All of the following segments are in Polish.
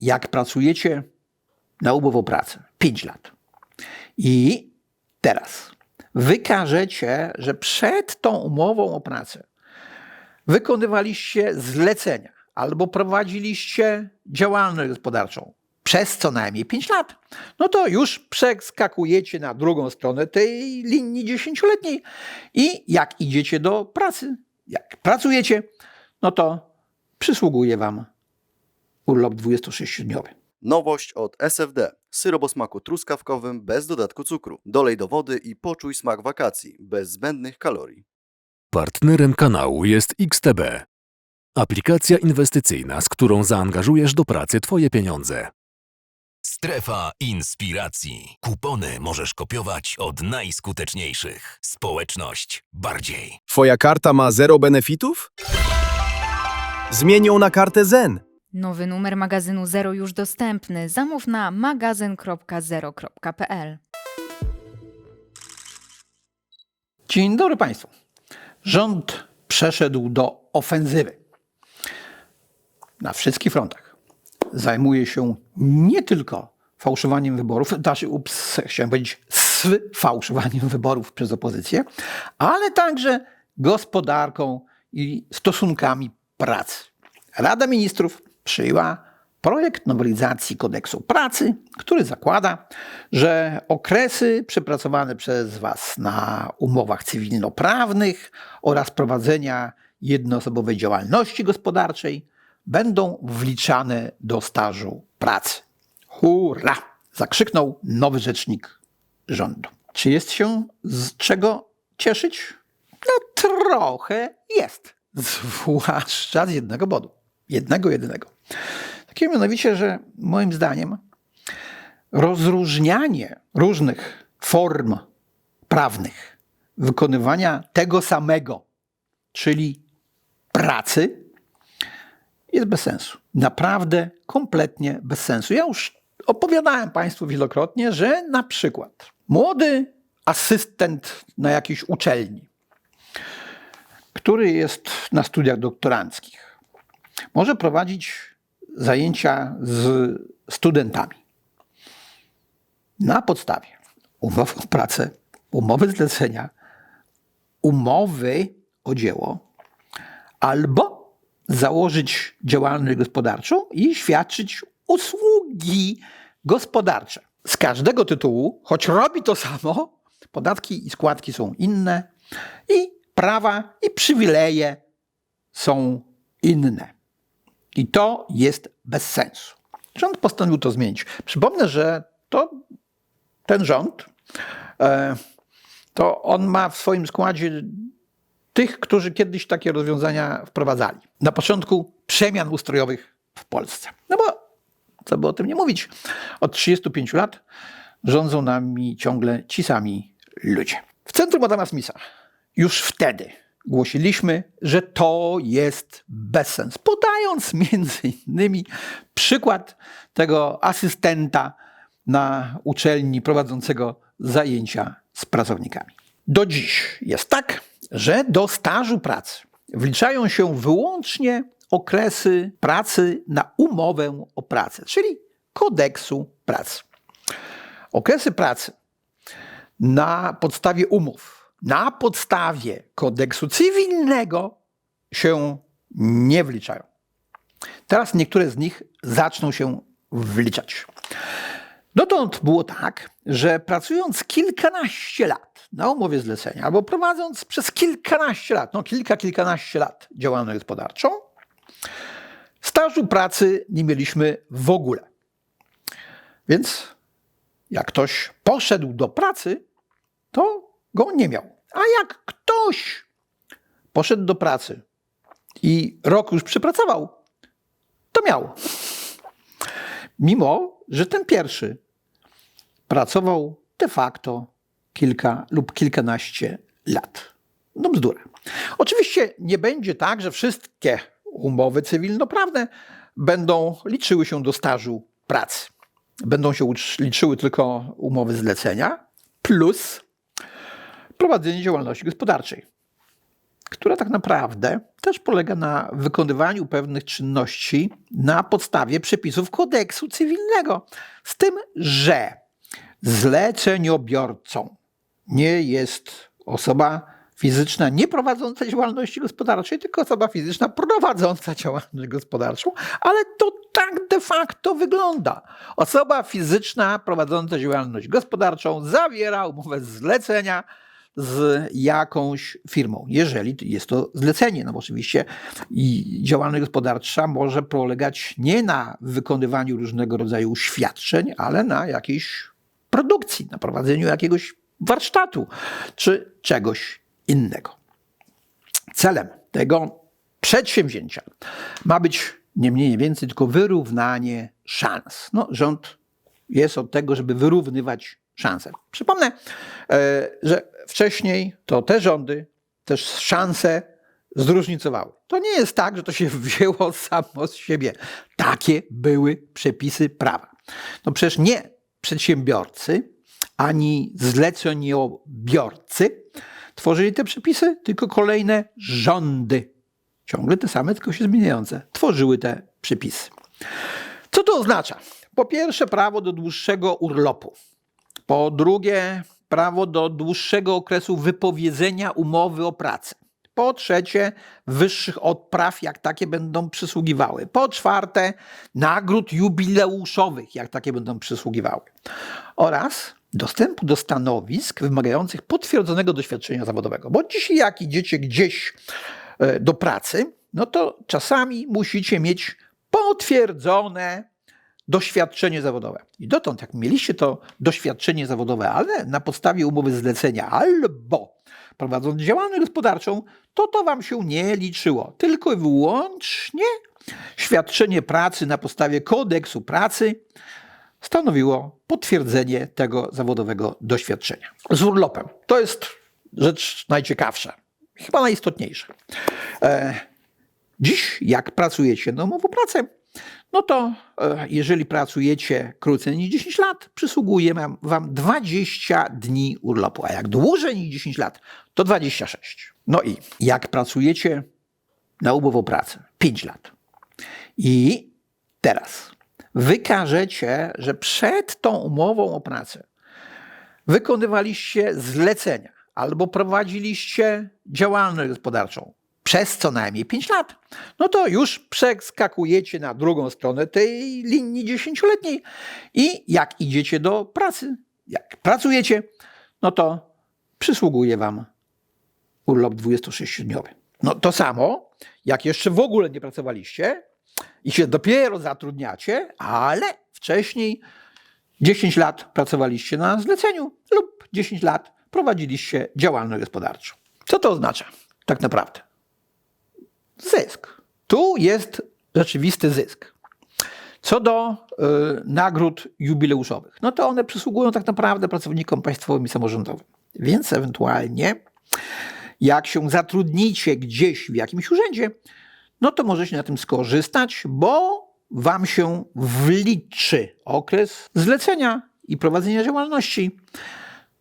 jak pracujecie na umowę o pracę? 5 lat. I teraz wykażecie, że przed tą umową o pracę wykonywaliście zlecenia albo prowadziliście działalność gospodarczą przez co najmniej 5 lat, no to już przeskakujecie na drugą stronę tej linii dziesięcioletniej. I jak idziecie do pracy, jak pracujecie, no to przysługuje wam urlop 26-dniowy. Nowość od SFD. Syrop o smaku truskawkowym bez dodatku cukru. Dolej do wody i poczuj smak wakacji bez zbędnych kalorii. Partnerem kanału jest XTB. Aplikacja inwestycyjna, z którą zaangażujesz do pracy Twoje pieniądze. Strefa inspiracji. Kupony możesz kopiować od najskuteczniejszych. Społeczność bardziej. Twoja karta ma zero benefitów? Zmień ją na kartę Zen. Nowy numer magazynu Zero już dostępny. Zamów na magazyn.zero.pl. Dzień dobry Państwu. Rząd przeszedł do ofensywy na wszystkich frontach. Zajmuje się nie tylko fałszowaniem wyborów, znaczy, ups, chciałem powiedzieć, z fałszowaniem wyborów przez opozycję, ale także gospodarką i stosunkami pracy. Rada Ministrów przyjęła projekt nowelizacji kodeksu pracy, który zakłada, że okresy przepracowane przez Was na umowach cywilnoprawnych oraz prowadzenia jednoosobowej działalności gospodarczej będą wliczane do stażu pracy. Hurra! Zakrzyknął nowy rzecznik rządu. Czy jest się z czego cieszyć? No trochę jest. Zwłaszcza z jednego bodu. Jednego, jedynego. Takiego mianowicie, że moim zdaniem rozróżnianie różnych form prawnych wykonywania tego samego, czyli pracy, jest bez sensu. Naprawdę kompletnie bez sensu. Ja już opowiadałem Państwu wielokrotnie, że na przykład młody asystent na jakiejś uczelni, który jest na studiach doktoranckich, może prowadzić zajęcia z studentami na podstawie umowy o pracę, umowy zlecenia, umowy o dzieło, albo założyć działalność gospodarczą i świadczyć usługi gospodarcze. Z każdego tytułu, choć robi to samo, podatki i składki są inne i prawa i przywileje są inne. I to jest bez sensu. Rząd postanowił to zmienić. Przypomnę, że to ten rząd, e, to on ma w swoim składzie tych, którzy kiedyś takie rozwiązania wprowadzali. Na początku przemian ustrojowych w Polsce. No bo, co by o tym nie mówić, od 35 lat rządzą nami ciągle ci sami ludzie. W centrum Adama Smitha już wtedy głosiliśmy, że to jest bezsens, podając między innymi przykład tego asystenta na uczelni prowadzącego zajęcia z pracownikami. Do dziś jest tak, że do stażu pracy wliczają się wyłącznie okresy pracy na umowę o pracę, czyli kodeksu pracy. Okresy pracy na podstawie umów, na podstawie kodeksu cywilnego się nie wliczają. Teraz niektóre z nich zaczną się wliczać. Dotąd było tak, że pracując kilkanaście lat na umowie zlecenia, albo prowadząc przez kilkanaście lat, no kilka, kilkanaście lat działalność gospodarczą, stażu pracy nie mieliśmy w ogóle. Więc jak ktoś poszedł do pracy, to go nie miał. A jak ktoś poszedł do pracy i rok już przypracował, to miał. Mimo, że ten pierwszy pracował de facto kilka lub kilkanaście lat. No bzdura. Oczywiście nie będzie tak, że wszystkie umowy cywilnoprawne będą liczyły się do stażu pracy. Będą się liczyły tylko umowy zlecenia plus prowadzenie działalności gospodarczej. która tak naprawdę też polega na wykonywaniu pewnych czynności na podstawie przepisów kodeksu cywilnego. Z tym, że zleceniobiorcą nie jest osoba fizyczna nie prowadząca działalności gospodarczej, tylko osoba fizyczna prowadząca działalność gospodarczą, ale to tak de facto wygląda. Osoba fizyczna prowadząca działalność gospodarczą zawiera umowę zlecenia z jakąś firmą, jeżeli jest to zlecenie. No bo oczywiście działalność gospodarcza może polegać nie na wykonywaniu różnego rodzaju świadczeń, ale na jakiejś produkcji, na prowadzeniu jakiegoś warsztatu czy czegoś innego. Celem tego przedsięwzięcia ma być nie mniej, nie więcej, tylko wyrównanie szans. No, rząd jest od tego, żeby wyrównywać szanse. Przypomnę, e, że wcześniej to te rządy też szanse zróżnicowały. To nie jest tak, że to się wzięło samo z siebie. Takie były przepisy prawa. No przecież nie przedsiębiorcy ani zleceniobiorcy tworzyli te przepisy, tylko kolejne rządy, ciągle te same, tylko się zmieniające, tworzyły te przepisy. Co to oznacza? Po pierwsze, prawo do dłuższego urlopu. Po drugie, prawo do dłuższego okresu wypowiedzenia umowy o pracę. Po trzecie, wyższych odpraw, jak takie będą przysługiwały. Po czwarte, nagród jubileuszowych, jak takie będą przysługiwały. Oraz dostępu do stanowisk wymagających potwierdzonego doświadczenia zawodowego. Bo dzisiaj, jak idziecie gdzieś e, do pracy, no to czasami musicie mieć potwierdzone doświadczenie zawodowe. I dotąd, jak mieliście to doświadczenie zawodowe, ale na podstawie umowy zlecenia albo prowadząc działalność gospodarczą, to to wam się nie liczyło. Tylko i wyłącznie świadczenie pracy na podstawie kodeksu pracy stanowiło potwierdzenie tego zawodowego doświadczenia. Z urlopem. To jest rzecz najciekawsza, chyba najistotniejsza. E, dziś, jak pracujecie na umowę pracę, no to e, jeżeli pracujecie krócej niż 10 lat, przysługuje wam, wam 20 dni urlopu, a jak dłużej niż 10 lat, to 26. No i jak pracujecie na umowę o pracę? 5 lat. I teraz wykażecie, że przed tą umową o pracę wykonywaliście zlecenia albo prowadziliście działalność gospodarczą przez co najmniej 5 lat, no to już przeskakujecie na drugą stronę tej linii dziesięcioletniej i jak idziecie do pracy, jak pracujecie, no to przysługuje wam urlop 26-dniowy. No to samo, jak jeszcze w ogóle nie pracowaliście i się dopiero zatrudniacie, ale wcześniej 10 lat pracowaliście na zleceniu lub 10 lat prowadziliście działalność gospodarczą. Co to oznacza tak naprawdę? Zysk. Tu jest rzeczywisty zysk. Co do y, nagród jubileuszowych, no to one przysługują tak naprawdę pracownikom państwowym i samorządowym. Więc ewentualnie, jak się zatrudnicie gdzieś w jakimś urzędzie, no to możecie na tym skorzystać, bo wam się wliczy okres zlecenia i prowadzenia działalności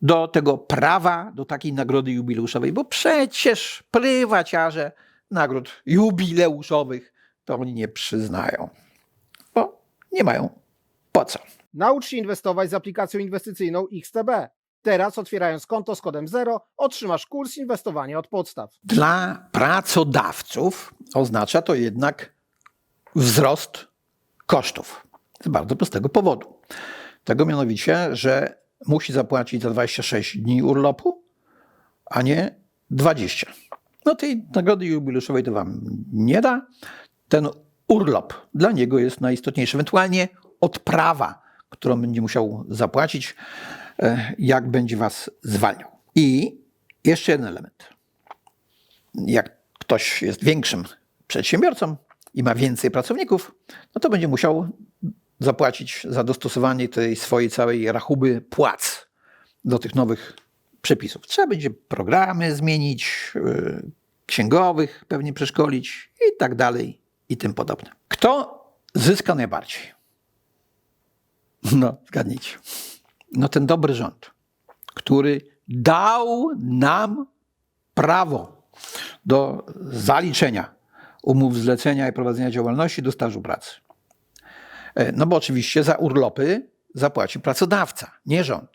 do tego prawa, do takiej nagrody jubileuszowej, bo przecież prywaciarze nagród jubileuszowych to oni nie przyznają, bo nie mają po co. Naucz się inwestować z aplikacją inwestycyjną XTB. Teraz otwierając konto z kodem 0 otrzymasz kurs inwestowania od podstaw. Dla pracodawców oznacza to jednak wzrost kosztów. Z bardzo prostego powodu. Tego mianowicie, że musi zapłacić za 26 dni urlopu, a nie 20. No tej nagrody jubileuszowej to wam nie da. Ten urlop dla niego jest najistotniejszy. Ewentualnie odprawa, którą będzie musiał zapłacić, e, jak będzie was zwalniał. I jeszcze jeden element. Jak ktoś jest większym przedsiębiorcą i ma więcej pracowników, no to będzie musiał zapłacić za dostosowanie tej swojej całej rachuby płac do tych nowych przepisów. Trzeba będzie programy zmienić, yy, księgowych pewnie przeszkolić i tak dalej i tym podobne. Kto zyska najbardziej? No, zgadnijcie. No ten dobry rząd, który dał nam prawo do zaliczenia umów zlecenia i prowadzenia działalności do stażu pracy. E, No bo oczywiście za urlopy zapłaci pracodawca, nie rząd.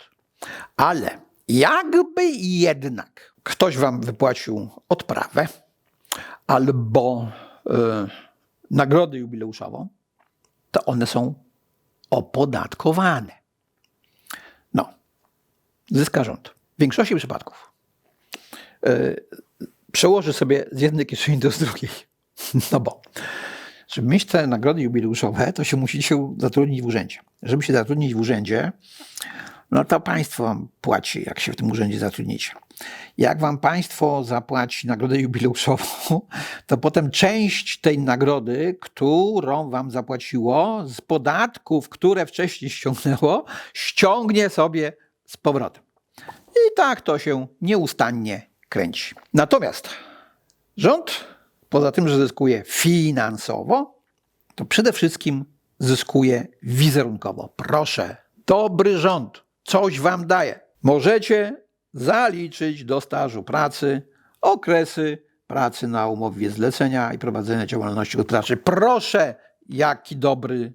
Ale jakby jednak ktoś wam wypłacił odprawę albo e, nagrodę jubileuszową, to one są opodatkowane. No, zyska rząd. W większości przypadków e, przełoży sobie z jednej kieszeni do drugiej. No bo, żeby mieć te nagrody jubileuszowe, to się musicie zatrudnić w urzędzie. Żeby się zatrudnić w urzędzie, no to państwo wam płaci, jak się w tym urzędzie zatrudnicie. Jak wam państwo zapłaci nagrodę jubileuszową, to potem część tej nagrody, którą wam zapłaciło z podatków, które wcześniej ściągnęło, ściągnie sobie z powrotem. I tak to się nieustannie kręci. Natomiast rząd, poza tym, że zyskuje finansowo, to przede wszystkim zyskuje wizerunkowo. Proszę, dobry rząd coś wam daje. Możecie zaliczyć do stażu pracy okresy pracy na umowie zlecenia i prowadzenia działalności gospodarczej. Proszę, jaki dobry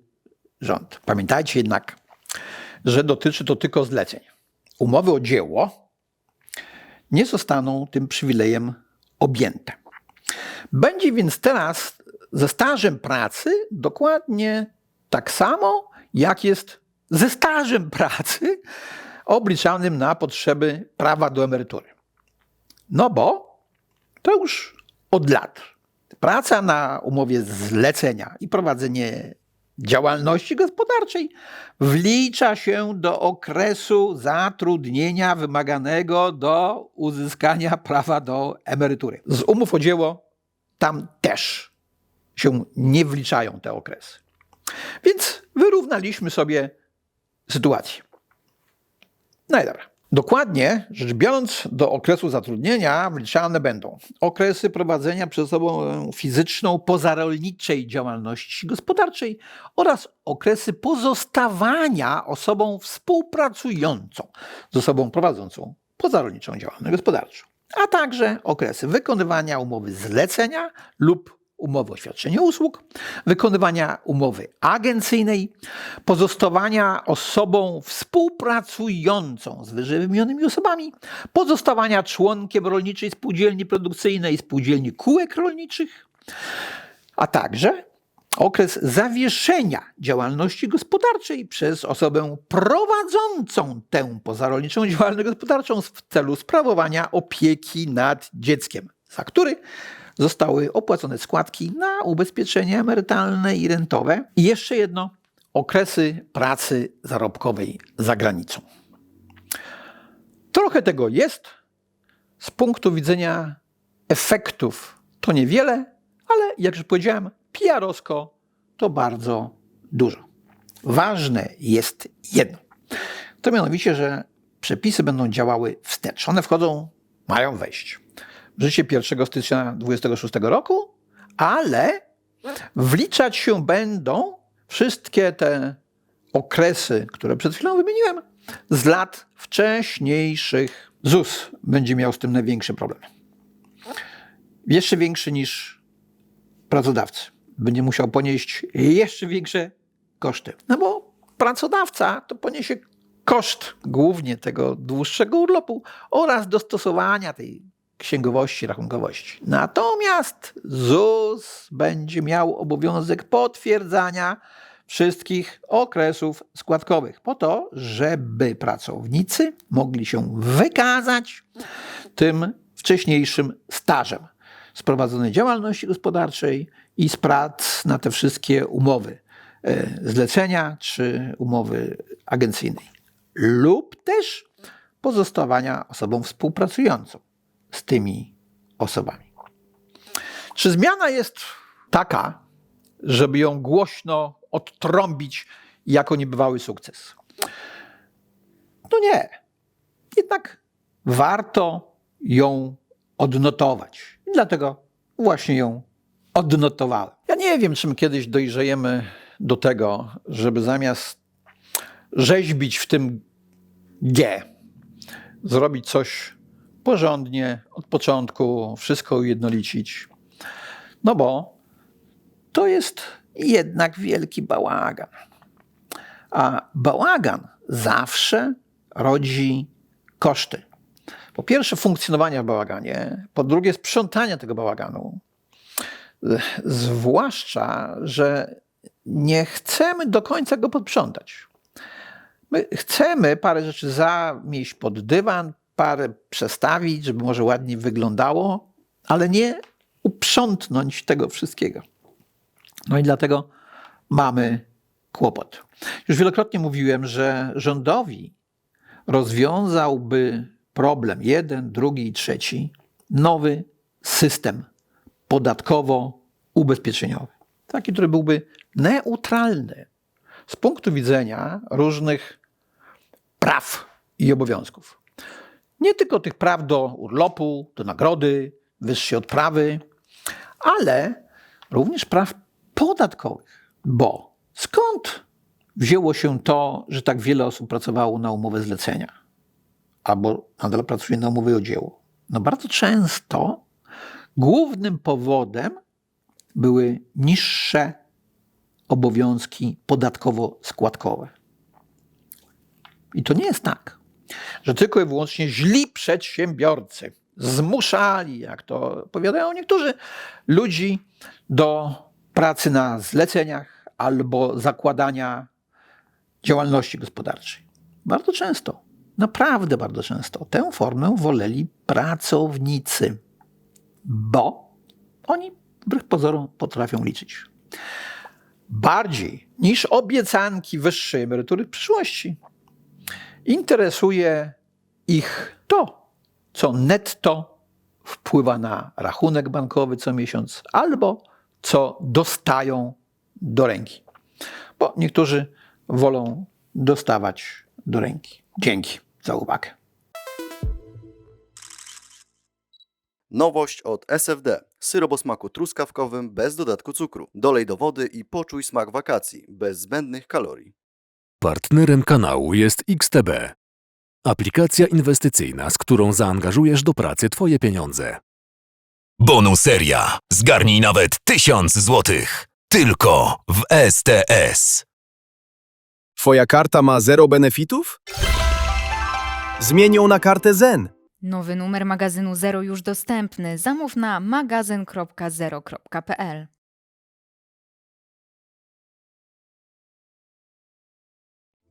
rząd. Pamiętajcie jednak, że dotyczy to tylko zleceń. Umowy o dzieło nie zostaną tym przywilejem objęte. Będzie więc teraz ze stażem pracy dokładnie tak samo, jak jest ze stażem pracy obliczanym na potrzeby prawa do emerytury. No bo to już od lat praca na umowie zlecenia i prowadzenie działalności gospodarczej wlicza się do okresu zatrudnienia wymaganego do uzyskania prawa do emerytury. Z umów o dzieło tam też się nie wliczają te okresy. Więc wyrównaliśmy sobie sytuację. No i dobra. Dokładnie rzecz biorąc, do okresu zatrudnienia wliczane będą okresy prowadzenia przez osobę fizyczną pozarolniczej działalności gospodarczej oraz okresy pozostawania osobą współpracującą z osobą prowadzącą pozarolniczą działalność gospodarczą, a także okresy wykonywania umowy zlecenia lub umowy o świadczenie usług, wykonywania umowy agencyjnej, pozostawania osobą współpracującą z wyżej wymienionymi osobami, pozostawania członkiem rolniczej spółdzielni produkcyjnej, spółdzielni kółek rolniczych, a także okres zawieszenia działalności gospodarczej przez osobę prowadzącą tę pozarolniczą działalność gospodarczą w celu sprawowania opieki nad dzieckiem, za który zostały opłacone składki na ubezpieczenie emerytalne i rentowe. I jeszcze jedno, okresy pracy zarobkowej za granicą. Trochę tego jest. Z punktu widzenia efektów to niewiele, ale jak już powiedziałem, PR-owsko to bardzo dużo. Ważne jest jedno. To mianowicie, że przepisy będą działały wstecz. One wchodzą, mają wejść życie 1 stycznia 2026 roku, ale wliczać się będą wszystkie te okresy, które przed chwilą wymieniłem, z lat wcześniejszych. ZUS będzie miał z tym największy problem. Jeszcze większy niż pracodawcy. Będzie musiał ponieść jeszcze większe koszty. No bo pracodawca to poniesie koszt głównie tego dłuższego urlopu oraz dostosowania tej księgowości, rachunkowości. Natomiast ZUS będzie miał obowiązek potwierdzania wszystkich okresów składkowych, po to, żeby pracownicy mogli się wykazać tym wcześniejszym stażem z prowadzonej działalności gospodarczej i z prac na te wszystkie umowy e, zlecenia czy umowy agencyjnej, lub też pozostawania osobą współpracującą z tymi osobami. Czy zmiana jest taka, żeby ją głośno odtrąbić jako niebywały sukces? No nie. Jednak warto ją odnotować. I dlatego właśnie ją odnotowałem. Ja nie wiem, czym kiedyś dojrzejemy do tego, żeby zamiast rzeźbić w tym G, zrobić coś porządnie, od początku, wszystko ujednolicić. No bo to jest jednak wielki bałagan. A bałagan zawsze rodzi koszty. Po pierwsze, funkcjonowania w bałaganie, po drugie, sprzątania tego bałaganu. Zwłaszcza, że nie chcemy do końca go podprzątać. My chcemy parę rzeczy zamieść pod dywan, parę przestawić, żeby może ładnie wyglądało, ale nie uprzątnąć tego wszystkiego. No i dlatego mamy kłopot. Już wielokrotnie mówiłem, że rządowi rozwiązałby problem jeden, drugi i trzeci nowy system podatkowo-ubezpieczeniowy. Taki, który byłby neutralny z punktu widzenia różnych praw i obowiązków. Nie tylko tych praw do urlopu, do nagrody, wyższej odprawy, ale również praw podatkowych. Bo skąd wzięło się to, że tak wiele osób pracowało na umowę zlecenia? Albo nadal pracuje na umowę o dzieło? No bardzo często głównym powodem były niższe obowiązki podatkowo-składkowe. I to nie jest tak, że tylko i wyłącznie źli przedsiębiorcy zmuszali, jak to powiadają niektórzy, ludzi do pracy na zleceniach albo zakładania działalności gospodarczej. Bardzo często, naprawdę bardzo często, tę formę woleli pracownicy, bo oni wbrew pozorom potrafią liczyć. Bardziej niż obiecanki wyższej emerytury w przyszłości interesuje ich to, co netto wpływa na rachunek bankowy co miesiąc, albo co dostają do ręki. Bo niektórzy wolą dostawać do ręki. Dzięki za uwagę. Nowość od SFD. Syrop o smaku truskawkowym bez dodatku cukru. Dolej do wody i poczuj smak wakacji bez zbędnych kalorii. Partnerem kanału jest XTB. Aplikacja inwestycyjna, z którą zaangażujesz do pracy Twoje pieniądze. Bonuseria. Zgarnij nawet 1000 złotych. Tylko w STS. Twoja karta ma zero benefitów? Zmień ją na kartę Zen. Nowy numer magazynu Zero już dostępny. Zamów na magazyn.zero.pl.